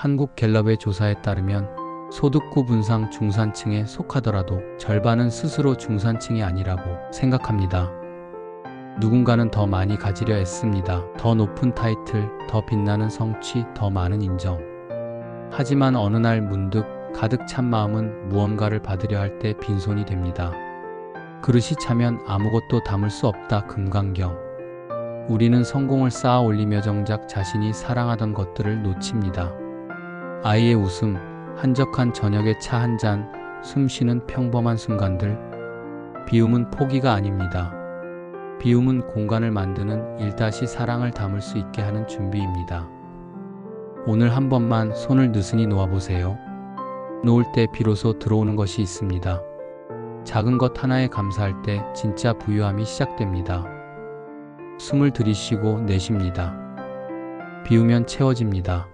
한국 갤럽의 조사에 따르면 소득구 분상 중산층에 속하더라도 절반은 스스로 중산층이 아니라고 생각합니다. 누군가는 더 많이 가지려 애씁니다. 더 높은 타이틀, 더 빛나는 성취, 더 많은 인정. 하지만 어느 날 문득 가득 찬 마음은 무언가를 받으려 할 때 빈손이 됩니다. 그릇이 차면 아무것도 담을 수 없다 금강경. 우리는 성공을 쌓아 올리며 정작 자신이 사랑하던 것들을 놓칩니다. 아이의 웃음, 한적한 저녁의 차 한 잔, 숨쉬는 평범한 순간들. 비움은 포기가 아닙니다. 비움은 공간을 만드는 일다시 사랑을 담을 수 있게 하는 준비입니다. 오늘 한 번만 손을 느슨히 놓아보세요. 놓을 때 비로소 들어오는 것이 있습니다. 작은 것 하나에 감사할 때 진짜 부유함이 시작됩니다. 숨을 들이쉬고 내쉽니다. 비우면 채워집니다.